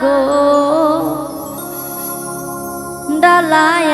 গো। ডালায়